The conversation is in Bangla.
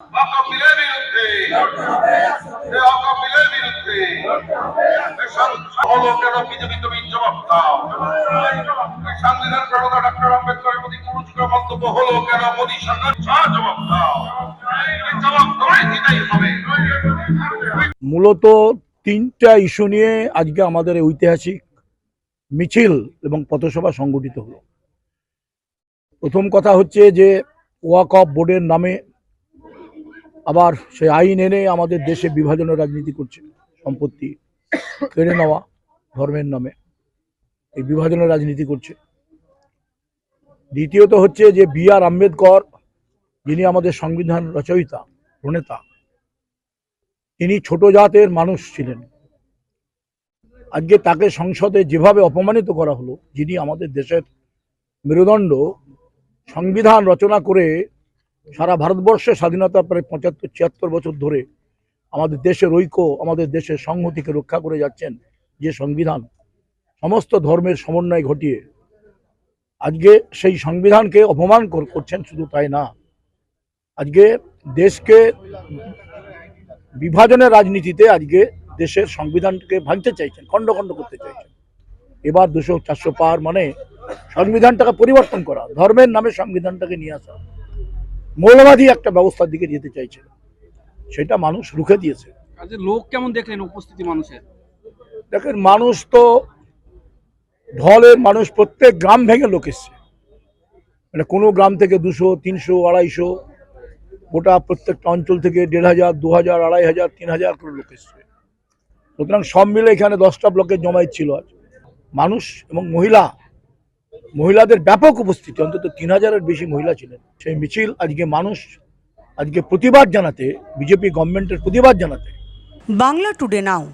অকপিলের বিরুদ্ধে। অকপিলের বিরুদ্ধে। হলো কেন বিজেপি তুমি জবাব দাও। সংবিধান ডক্টর আম্বেদকরের প্রতি মন্তব্য হলো, কেন সরকার জবাব দাও। জবাব তোমায় দিতেই হবে। মূলত তিনটা ইস্যু নিয়ে আজকে আমাদের ঐতিহাসিক মিছিল এবং পথসভা সংগঠিত হলো। প্রথম কথা হচ্ছে যে ওয়াক অফ বোর্ডের নামে আবার সেই আইন এনে আমাদের দেশে বিভাজনের রাজনীতি করছে, সম্পত্তি কেড়ে নেওয়া ধর্মের নামে। এই বিভাজনের রাজনীতি করছে। দ্বিতীয়ত হচ্ছে যে বি আর আম্বেদকর, যিনি আমাদের সংবিধান রচয়িতা, প্রণেতা, তিনি ছোট জাতের মানুষ ছিলেন। আজকে তাকে সংসদে যেভাবে অপমানিত করা হলো, যিনি আমাদের দেশের মেরুদণ্ড সংবিধান রচনা করে সারা ভারতবর্ষের স্বাধীনতা প্রায় পঁচাত্তর, ছিয়াত্তর বছর ধরে আমাদের দেশের ঐক্য, আমাদের দেশের সংহতিকে রক্ষা করে যাচ্ছেন যে সংবিধান, সমস্ত ধর্মের সমন্বয় ঘটিয়ে আজকে সেই সংবিধানকে অপমান করছেন শুধু তাই না। আজকে দেশকে বিভাজনের রাজনীতিতে আজকে দেশের সংবিধানকে ভাঙতে চাইছেন, খণ্ড খণ্ড করতে চাইছেন। এবার দুশো চারশো পার মানে সংবিধানটাকে পরিবর্তন করা, ধর্মের নামে সংবিধানটাকে নিয়ে আসা। মৌলবাদী একটা ব্যবস্থার দিকে যেতে চাইছে। সেটা মানুষ রুখে দিয়েছে। লোক কেমন দেখলেন উপস্থিতি মানুষের? দেখেন মানুষ তো ঢলের মানুষ প্রত্যেক গ্রাম ভেঙে লোক এসছে। মানে কোনো গ্রাম থেকে দুশো তিনশো আড়াইশো গোটা প্রত্যেকটা অঞ্চল থেকে দেড় হাজার দু হাজার আড়াই হাজার তিন হাজার করে লোক এসছে। সুতরাং সব মিলে এখানে দশটা ব্লকের জমায়েত ছিল আজ। মানুষ এবং মহিলা মহিলাদের ব্যাপক উপস্থিতি, অন্তত তিন হাজারের বেশি মহিলা ছিলেন। সেই মিছিল আজকে মানুষ, আজকে প্রতিবাদ জানাতে, বিজেপি গভর্নমেন্টের প্রতিবাদ জানাতে। বাংলা টুডে নাও